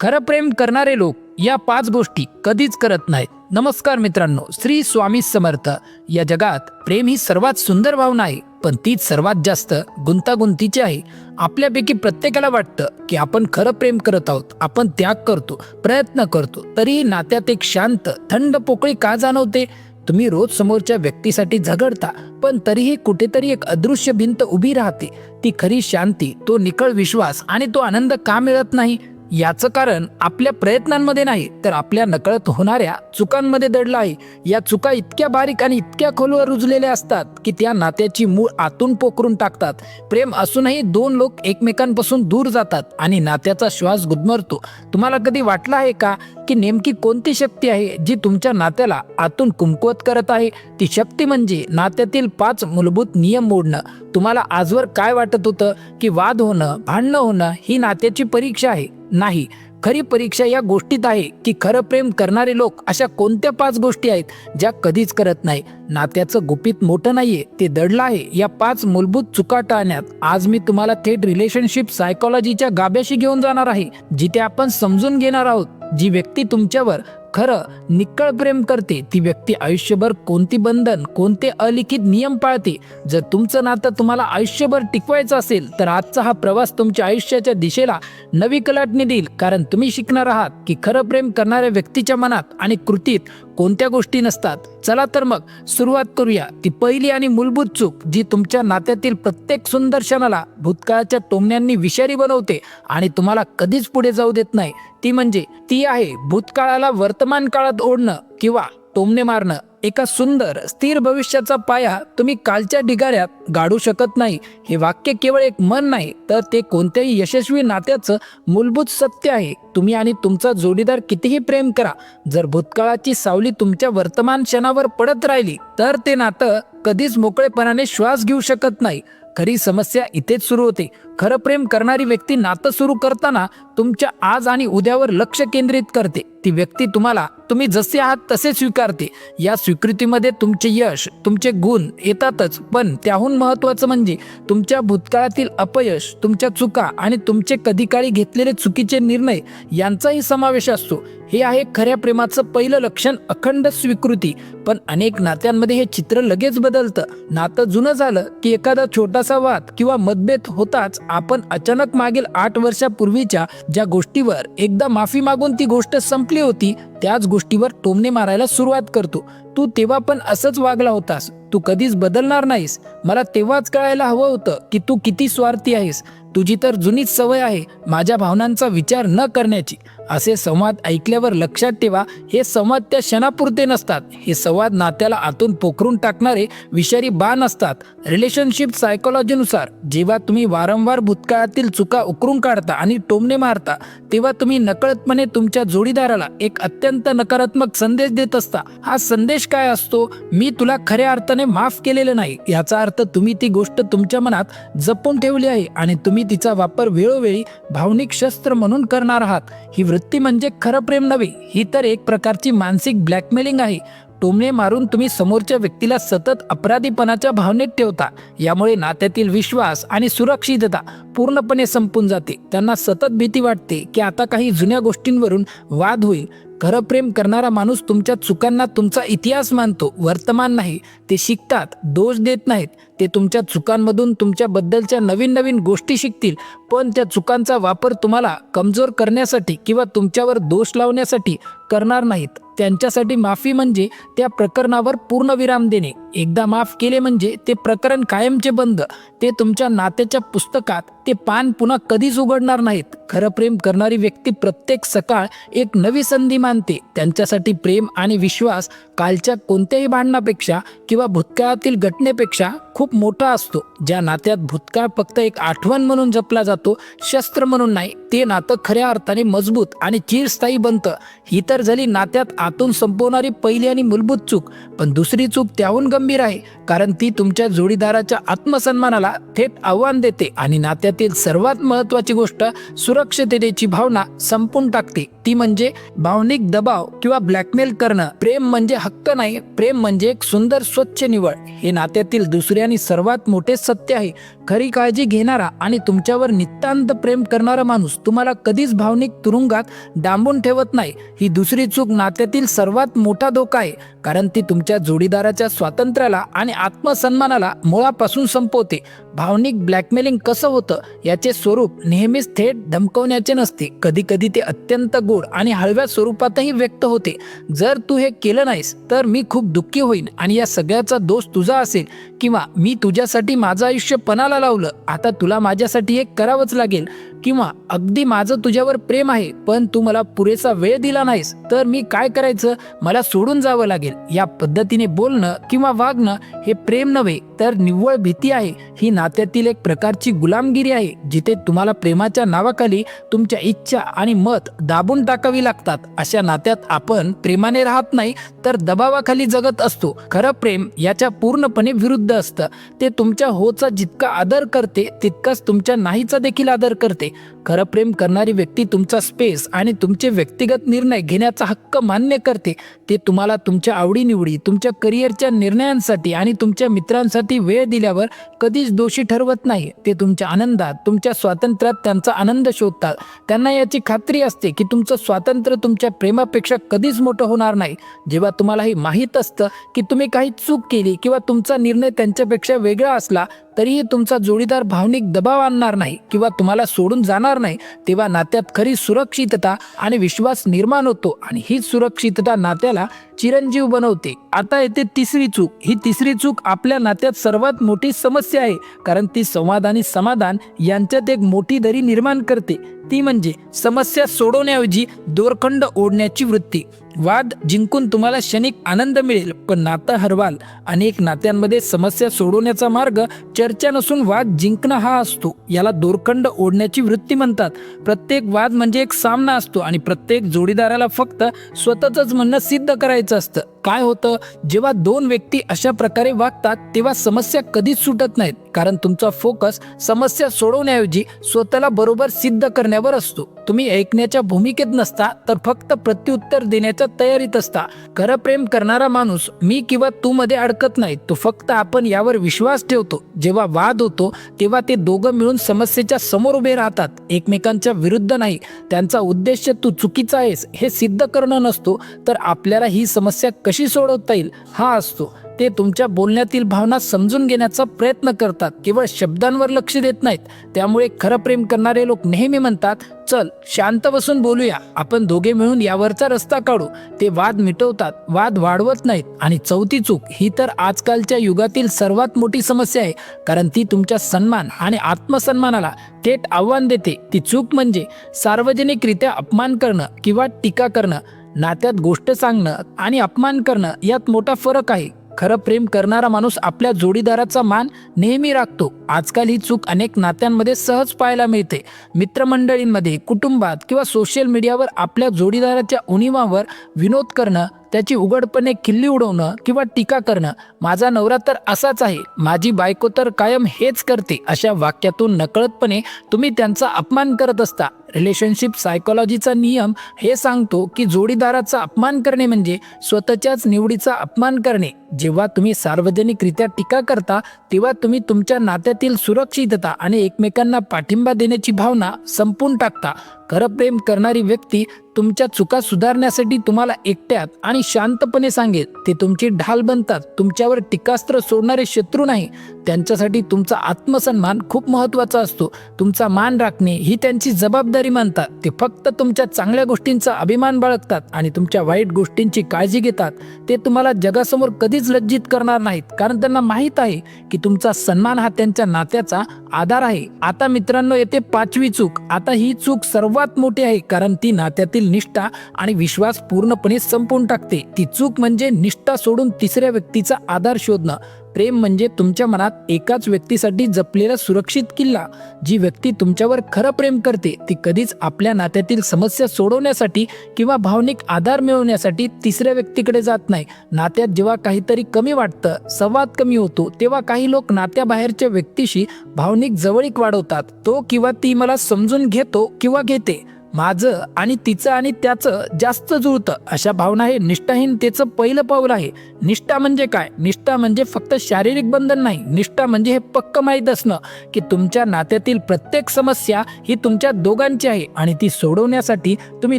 खरं प्रेम करणारे लोक या पाच गोष्टी कधीच करत नाहीत. नमस्कार मित्रांनो श्री स्वामी समर्थ. या जगात प्रेम ही सर्वात सुंदर भावना आहे पण तीच सर्वात जास्त गुंतागुंतीची आहे. आपल्यापैकी प्रत्येकाला वाटतं की आपण खरं प्रेम करत आहोत आपण त्याग करतो प्रयत्न करतो तरीही नात्यात एक शांत थंड पोकळी का जाणवते? तुम्ही रोज समोरच्या व्यक्तीसाठी झगडता पण तरीही कुठेतरी एक अदृश्य भिंत उभी राहते. ती खरी शांती तो निकळ विश्वास आणि तो आनंद का मिळत नाही? याचं कारण आपल्या प्रयत्नांमध्ये नाही तर आपल्या नकळत होणाऱ्या चुकांमध्ये दडलं आहे. या चुका इतक्या बारीक आणि इतक्या खोलवर रुजलेल्या असतात की त्या नात्याची मूळ आतून पोखरून टाकतात. प्रेम असूनही दोन लोक एकमेकांपासून दूर जातात आणि नात्याचा श्वास गुदमरतो. तुम्हाला कधी वाटलं आहे का की नेमकी कोणती शक्ती आहे जी तुमच्या नात्याला आतून कुमकुवत करत आहे? ती शक्ती म्हणजे नात्यातील पाच मूलभूत नियम मोडणं. तुम्हाला आजवर काय वाटत होतं की वाद होणं भांडणं होणं ही नात्याची परीक्षा आहे. नाही. खरी परीक्षा या गोष्टीत आहे की खरं प्रेम करणारे लोक अशा कोणत्या पाच गोष्टी आहेत ज्या कधीच करत नाही. नात्याचं गुपित मोठं नाहीये ते दडलं आहे. या पाच मूलभूत चुका टाळण्यात आज मी तुम्हाला थेट रिलेशनशिप सायकोलॉजीच्या गाभ्याशी घेऊन जाणार आहे जिथे आपण समजून घेणार आहोत जी व्यक्ती तुमच्यावर खरं निक्कळ प्रेम करते ती व्यक्ती आयुष्यभर कोणती बंधन कोणते अलिखित नियम पाळते? जर तुमचं नातं तुम्हाला आयुष्यभर टिकवायचं असेल तर आजचा हा प्रवास तुमच्या आयुष्याच्या दिशेला नवी कलाटणी देईल. कारण तुम्ही शिकणार आहात की खरं प्रेम करणाऱ्या व्यक्तीच्या मनात आणि कृतीत कोणत्या गोष्टी नसतात. चला तर मग सुरुवात करूया. ती पहिली आणि मूलभूत चूक जी तुमच्या नात्यातील प्रत्येक सुंदर क्षणाला भूतकाळाच्या टोमण्यांनी विषारी बनवते आणि तुम्हाला कधीच पुढे जाऊ देत नाही. ती म्हणजे ती आहे भूतकाळाला वर्तमान काळात ओढणं किंवा टोमणे मारणं. एका सुंदर स्थिर भविष्याचा पाया तुम्ही कालच्या ढिगाऱ्यात गाडू शकत नाही. हे वाक्य केवळ एक मन नाही तर ते कोणत्याही यशस्वी नात्याचं मूलभूत सत्य आहे. तुम्ही आणि तुमचा जोडीदार कितीही प्रेम करा जर भूतकाळाची सावली तुमच्या वर्तमान क्षणावर पडत राहिली तर ते नातं कधीच मोकळेपणाने श्वास घेऊ शकत नाही. खरी समस्या इथेच सुरू होते. खरं प्रेम करणारी व्यक्ती नातं सुरू करताना तुमच्या आज आणि उद्यावर लक्ष केंद्रित करते. ती व्यक्ती तुम्हाला तुम्ही जसे आहात तसे स्वीकारते. या स्वीकृतीमध्ये तुमचे यश तुमचे गुण येतातच पण त्याहून महत्त्वाचं म्हणजे तुमच्या भूतकाळातील अपयश तुमच्या चुका आणि तुमचे कधी काळी घेतलेले चुकीचे निर्णय यांचाही समावेश असतो. हे आहे खऱ्या प्रेमाचं पहिलं लक्षण अखंड स्वीकृती. पण अनेक नात्यांमध्ये हे चित्र लगेच बदलतं. नातं जुनं झालं की एखादा छोटासा वाद किंवा मतभेद होताच आपण अचानक मागील आठ वर्षापूर्वीच्या ज्या गोष्टीवर एकदा माफी मागून ती गोष्ट संपली होती त्याच गोष्टीवर टोमणे मारायला सुरुवात करतो. तू तेव्हा पण असंच वागला होतास. तू कधीच बदलणार नाहीस. मला तेव्हाच कळायला हवं होतं की तू किती स्वार्थी आहेस. तुझी तर जुनीच सवय आहे माझ्या भावनांचा विचार न करण्याची. असे संवाद ऐकल्यावर लक्षात ठेवा हे संवाद त्या क्षणापुरते नसतात. हे संवाद नात्याला आतून पोखरून टाकणारे विषारी बाण असतात. रिलेशनशिप सायकोलॉजीनुसार जेव्हा तुम्ही वारंवार भूतकाळातील चुका उकरून काढता आणि टोमणे मारता तेव्हा तुम्ही नकळतपणे तुमच्या जोडीदाराला एक अत्यंत नकारात्मक संदेश देत असता. हा संदेश काय असतो? मी तुला खऱ्या अर्थाने माफ केलेलं नाही. याचा अर्थ तुम्ही ती गोष्ट तुमच्या मनात जपून ठेवली आहे आणि तुम्ही तिचा वापर वेळोवेळी भावनिक शस्त्र म्हणून करणार आहात. ही वृत्ती म्हणजे खरं प्रेम नव्हे ही तर एक प्रकारची मानसिक ब्लॅकमेलिंग आहे. टोमणे मारून तुम्ही समोरच्या व्यक्तीला सतत अपराधीपणाच्या भावनेत ठेवता. यामुळे नात्यातील विश्वास आणि सुरक्षितता पूर्णपणे संपून जाते. त्यांना सतत भीती वाटते की आता काही जुन्या गोष्टींवरून वाद होईल. खरं प्रेम करणारा माणूस तुमच्या चुकांना तुमचा इतिहास मानतो वर्तमान नाही. ते शिकतात दोष देत नाहीत. ते तुमच्या चुकांमधून तुमच्याबद्दलच्या नवीन नवीन गोष्टी शिकतील. पण त्या चुकांचा वापर तुम्हाला कमजोर करण्यासाठी किंवा तुमच्यावर दोष लावण्यासाठी करणार नाहीत. त्यांच्यासाठी माफी म्हणजे त्या प्रकरणावर पूर्ण विराम देणे. एकदा माफ केले म्हणजे ते प्रकरण कायमचे बंद. ते तुमच्या नात्याच्या पुस्तकात ते पान पुन्हा कधीच उघडणार नाहीत. खरं प्रेम करणारी व्यक्ती प्रत्येक सकाळ एक नवी संधी मानते. त्यांच्यासाठी प्रेम आणि विश्वास कालच्या कोणत्याही भांडणापेक्षा किंवा भूतकाळातील घटनेपेक्षा खूप मोठा असतो. ज्या नात्यात भूतकाळ फक्त एक आठवण म्हणून जपला जातो शस्त्र म्हणून नाही ते नातं खऱ्या अर्थाने मजबूत आणि चिरस्थायी बनतं. ही तर झाली नात्यात आतून संपवणारी पहिली आणि मूलभूत चूक. पण दुसरी चूक त्याहून गंभीर आहे कारण ती तुमच्या जोडीदाराच्या आत्मसन्मानाला थेट आव्हान देते आणि नात्यातील सर्वात महत्त्वाची गोष्ट सुरक्षिततेची भावना संपून टाकते. ती म्हणजे भावनिक दबाव किंवा ब्लॅकमेल करणं. प्रेम म्हणजे हक्क नाही प्रेम म्हणजे एक सुंदर स्वच्छ निवड. हे नात्यातील दुसऱ्या आणि सर्वात मोठे सत्य आहे खरी काळजी घेणारा आणि तुमच्यावर नितांत प्रेम करणारा माणूस तुम्हाला कधीच भावनिक तुरुंगात डांबून ठेवत नाही. ही दुसरी चूक नात्यातील सर्वात मोठा धोका आहे कारण ती तुमच्या जोडीदाराच्या स्वातंत्र्याला आणि आत्मसन्मानाला मुळापासून संपवते. भावनिक ब्लॅकमेलिंग कसं होतं याचे स्वरूप नेहमीच थेट धमकवण्याचे नसते. कधी कधी ते अत्यंत गोड आणि हळव्या स्वरूपातही व्यक्त होते. जर तू हे केलं नाहीस तर मी खूप दुःखी होईन आणि या सगळ्याचा दोष तुझा असेल किंवा मी तुझ्यासाठी माझं आयुष्य पणाला लावलं. आता तुला माझ्यासाठी हे करावंच लागेल. किंवा अगदी माझं तुझ्यावर प्रेम आहे पण तू मला पुरेसा वेळ दिला नाहीस तर मी काय करायचं? मला सोडून जावं लागेल. या पद्धतीने बोलणं किंवा वागणं हे प्रेम नव्हे तर निव्वळ भीती आहे. ही नात्यातील एक प्रकारची गुलामगिरी आहे जिथे तुम्हाला प्रेमाच्या नावाखाली तुमच्या इच्छा आणि मत दाबून टाकावी लागतात. अशा नात्यात आपण प्रेमाने राहत नाही तर दबावाखाली जगत असतो. खरं प्रेम याच्या पूर्णपणे विरुद्ध असतं. ते तुमच्या होचा जितका आदर करते तितकाच तुमच्या नाहीचा देखील आदर करते. खरं प्रेम करणारी व्यक्ती तुमचा स्पेस आणि तुमचे व्यक्तिगत निर्णय घेण्याचा हक्क मान्य करते. ते तुम्हाला तुमच्या आवडीनिवडी तुमच्या करिअरच्या निर्णयांसाठी आणि तुमच्या मित्रांसाठी वेळ दिल्यावर कधीच दोषी ठरवत नाही. ते तुमच्या आनंदात तुमच्या स्वातंत्र्यात त्यांचा आनंद शोधतात. त्यांना याची खात्री असते की तुमचं स्वातंत्र्य तुमच्या प्रेमापेक्षा कधीच मोठं होणार नाही. जेव्हा तुम्हाला हे माहीत असतं की तुम्ही काही चूक केली किंवा तुमचा निर्णय त्यांच्यापेक्षा वेगळा असला तरीही तुमचा जोडीदार भावनिक दबाव आणणार नाही किंवा तुम्हाला सोडून जाणार नाही तेव्हा नात्यात खरी सुरक्षितता आणि विश्वास निर्माण होतो आणि हीच सुरक्षितता नात्याला चिरंजीव बनवते. आता येते तिसरी चूक. ही तिसरी चूक आपल्या नात्यात सर्वात मोठी समस्या आहे. कारण ती संवाद आणि समाधान यांच्यात एक मोठी दरी निर्माण करते. ती म्हणजे समस्या सोडवण्याऐवजी दोरखंड ओढण्याची वृत्ती. वाद जिंकून तुम्हाला क्षणिक आनंद मिळेल. पण नातं हरवाल अनेक नात्यांमध्ये समस्या सोडवण्याचा मार्ग चर्चा नसून वाद जिंकणं हा असतो. याला दोरखंड ओढण्याची वृत्ती म्हणतात. प्रत्येक वाद म्हणजे एक सामना असतो आणि प्रत्येक जोडीदाराला फक्त स्वतःच म्हणणं सिद्ध करायचं असतं काय होतं? जेव्हा दोन व्यक्ती अशा प्रकारे वागतात तेव्हा समस्या कधीच सुटत नाहीत. कारण तुमचा फोकस समस्या सोडवण्याऐवजी स्वतःला बरोबर सिद्ध करण्यावर असतो. तुम्ही ऐकण्याच्या भूमिकेत नसता तर फक्त प्रत्युत्तर देण्याच्या तयारीत असता. खरं प्रेम करणारा माणूस मी किंवा तू मध्ये अडकत नाही. तो फक्त आपण यावर विश्वास ठेवतो. जेव्हा वाद होतो तेव्हा ते दोघं मिळून समस्येच्या समोर उभे राहतात. एकमेकांच्या विरुद्ध नाही. त्यांचा उद्देश तू चुकीचा आहेस हे सिद्ध करणं नसतो. तर आपल्याला ही समस्या कशी सोडवता येईल? हा असतो. ते तुमच्या बोलण्यातील भावना समजून घेण्याचा प्रयत्न करतात. केवळ शब्दांवर लक्ष देत नाहीत. त्यामुळे खरं प्रेम करणारे लोक नेहमी म्हणतात चल शांत बसून बोलूया. आपण दोघे मिळून यावरचा रस्ता काढू. ते वाद मिटवतात. वाद वाढवत नाहीत. आणि चौथी चूक ही तर आजकालच्या युगातील सर्वात मोठी समस्या आहे. कारण ती तुमच्या सन्मान आणि आत्मसन्मानाला थेट आव्हान देते. ती चूक म्हणजे सार्वजनिकरित्या अपमान करणं किंवा टीका करणं. नात्यात गोष्ट सांगणं आणि अपमान करणं यात मोठा फरक आहे. खरं प्रेम करणारा माणूस आपल्या जोडीदाराचा मान नेहमी राखतो. आजकाल ही चूक अनेक नात्यांमध्ये सहज पाहायला मिळते. मित्रमंडळींमध्ये कुटुंबात किंवा सोशल मीडियावर आपल्या जोडीदाराच्या उणीवावर विनोद करणं त्याची उघडपणे खिल्ली उडवणं किंवा टीका करणं माझा नवरा तर असाच आहे. माझी बायको तर कायम हेच करते अशा वाक्यातून नकळतपणे तुम्ही त्यांचा अपमान करत असता. रिलेशनशिप सायकोलॉजीचा नियम हे सांगतो की जोडीदाराचा अपमान करणे म्हणजे स्वतःच्याच निवडीचा अपमान करणे. जेव्हा तुम्ही सार्वजनिकरित्या टीका करता तेव्हा तुम्ही तुमच्या नात्यातील सुरक्षितता आणि एकमेकांना पाठिंबा देण्याची भावना संपून टाकता. खरं प्रेम करणारी व्यक्ती तुमच्या चुका सुधारण्यासाठी तुम्हाला एकट्यात आणि शांतपणे सांगेल. ते तुमची ढाल बनतात. तुमच्यावर टीकास्त्र सोडणारे शत्रू नाही. त्यांच्यासाठी तुमचा आत्मसन्मान खूप महत्त्वाचा असतो. तुमचा मान राखणे ही त्यांची जबाबदारी मानतात. ते फक्त तुमच्या चांगल्या गोष्टींचा अभिमान बाळगतात आणि तुमच्या वाईट गोष्टींची काळजी घेतात. ते तुम्हाला जगासमोर कधीच लज्जित करणार नाहीत. कारण त्यांना माहीत आहे की तुमचा सन्मान हा त्यांच्या नात्याचा आधार आहे. आता मित्रांनो येते पाचवी चूक. आता ही चूक सर्वात मोठी आहे कारण ती नात्यातील निष्ठा आणि विश्वास पूर्णपणे संपवून टाकते. ती चूक म्हणजे निष्ठा सोडून तिसऱ्या व्यक्तीचा आधार शोधणं. प्रेम म्हणजे तुमच्या मनात एकाच व्यक्तीसाठी जपलेला सुरक्षित किल्ला. जी व्यक्ती तुमच्यावर खरं प्रेम करते ती कधीच आपल्या नात्यातील समस्या सोडवण्यासाठी किंवा भावनिक आधार मिळवण्यासाठी तिसऱ्या व्यक्तीकडे जात नाही. नात्यात जेव्हा काहीतरी कमी वाटतं संवाद कमी होतो तेव्हा काही लोक नात्याबाहेरच्या व्यक्तीशी भावनिक जवळीक वाढवतात. तो किंवा ती मला समजून घेतो किंवा घेते. माझं आणि तिचं आणि त्याचं जास्त जुळतं अशा भावना हे निष्ठाहीनतेचं पहिलं पाऊल आहे. निष्ठा म्हणजे काय? निष्ठा म्हणजे फक्त शारीरिक बंधन नाही. निष्ठा म्हणजे हे पक्क माहीत असणं की तुमच्या नात्यातील प्रत्येक समस्या ही तुमच्या दोघांची आहे आणि ती सोडवण्यासाठी तुम्ही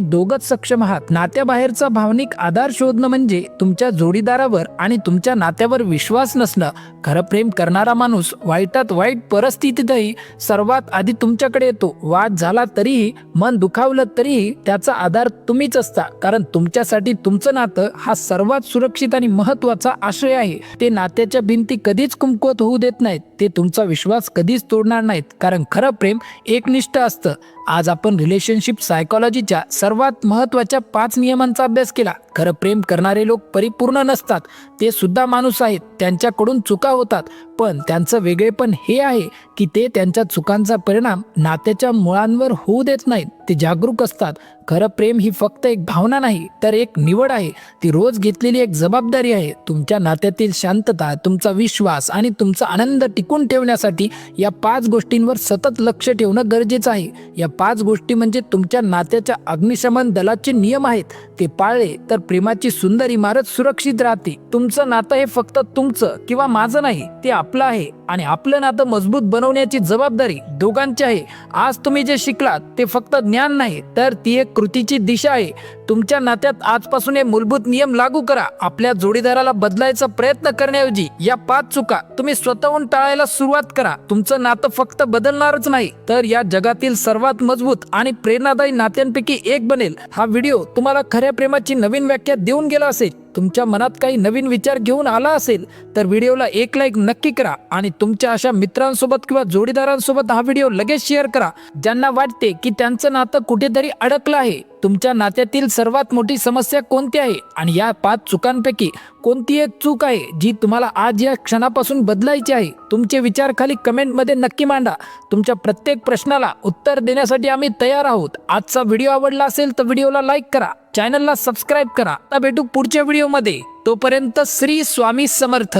दोघंच सक्षम आहात. नात्याबाहेरचा भावनिक आधार शोधणं म्हणजे तुमच्या जोडीदारावर आणि तुमच्या नात्यावर विश्वास नसणं. खरं प्रेम करणारा माणूस वाईटात वाईट परिस्थितीतही सर्वात आधी तुमच्याकडे येतो. वाद झाला तरीही मन दुखावलं तरीही त्याचा आधार तुम्हीच असता. कारण तुमच्यासाठी तुमचं नातं हा सर्वात सुरक्षित आणि महत्त्वाचा आशय आहे. ते नात्याच्या भिंती कधीच कुमकुवत होऊ देत नाहीत. ते तुमचा विश्वास कधीच तोडणार नाहीत. कारण खरं प्रेम एकनिष्ठ असतं. आज आपण रिलेशनशिप सायकॉलॉजीच्या सर्वात महत्त्वाच्या पाच नियमांचा अभ्यास केला. खरं प्रेम करणारे लोक परिपूर्ण नसतात. ते सुद्धा माणूस आहेत. त्यांच्याकडून चुका होतात. पण त्यांचं वेगळेपण हे आहे की ते त्यांच्या चुकांचा परिणाम नात्याच्या मुळांवर होऊ देत नाहीत. ते जागरूक असतात. खरं प्रेम ही फक्त एक भावना नाही तर एक निवड आहे. ती रोज घेतलेली एक जबाबदारी आहे. तुमच्या नात्यातील शांतता तुमचा विश्वास आणि तुमचा आनंद टिकून ठेवण्यासाठी या पाच गोष्टींवर सतत लक्ष ठेवणं गरजेचं आहे. या पाच गोष्टी म्हणजे तुमच्या नात्याच्या अग्निशमन दलाचे नियम आहेत. ते पाळले तर प्रेमाची सुंदर इमारत सुरक्षित राहते. तुमचं नातं हे फक्त तुमचं किंवा माझं नाही ते आपलं आहे आणि आपलं नातं मजबूत बनवण्याची जबाबदारी दोघांची आहे. आज तुम्ही जे शिकलात ते फक्त ज्ञान नाही तर ती एक कृतीची दिशा आहे. तुमच्या नात्यात आजपासून हे मूलभूत नियम लागू करा. आपल्या जोडीदाराला बदलायचा प्रयत्न करण्याऐवजी या पाच चुका तुम्ही स्वतःहून टाळायला सुरुवात करा. तुमचं नातं फक्त बदलणारच नाही तर या जगातील सर्वात मजबूत आणि प्रेरणादायी नात्यांपैकी एक बनेल. हा व्हिडिओ तुम्हाला खऱ्या प्रेमाची नवीन व्याख्या देऊन गेला असेल. तुमच्या मनात काही नवीन विचार घेऊन आला असेल तर व्हिडिओला एक लाईक नक्की करा आणि तुमच्या अशा मित्रांसोबत किंवा जोडीदारांसोबत हा व्हिडिओ लगेच शेअर करा ज्यांना वाटते की त्यांचं नातं कुठेतरी अडकलं आहे. तुमच्या नात्यातील सर्वात मोठी समस्या कोणती आहे? आणि या पाच चुकांपैकी कोणती एक चूक आहे जी तुम्हाला आज या क्षणापासून बदलायची आहे? तुमचे विचार खाली कमेंटमध्ये नक्की मांडा. तुमच्या प्रत्येक प्रश्नाला उत्तर देण्यासाठी आम्ही तयार आहोत. आजचा व्हिडिओ आवडला असेल तर व्हिडिओला लाईक करा. चॅनलला सबस्क्राईब करा. आता भेटू पुढच्या व्हिडिओमध्ये. तोपर्यंत श्री स्वामी समर्थ.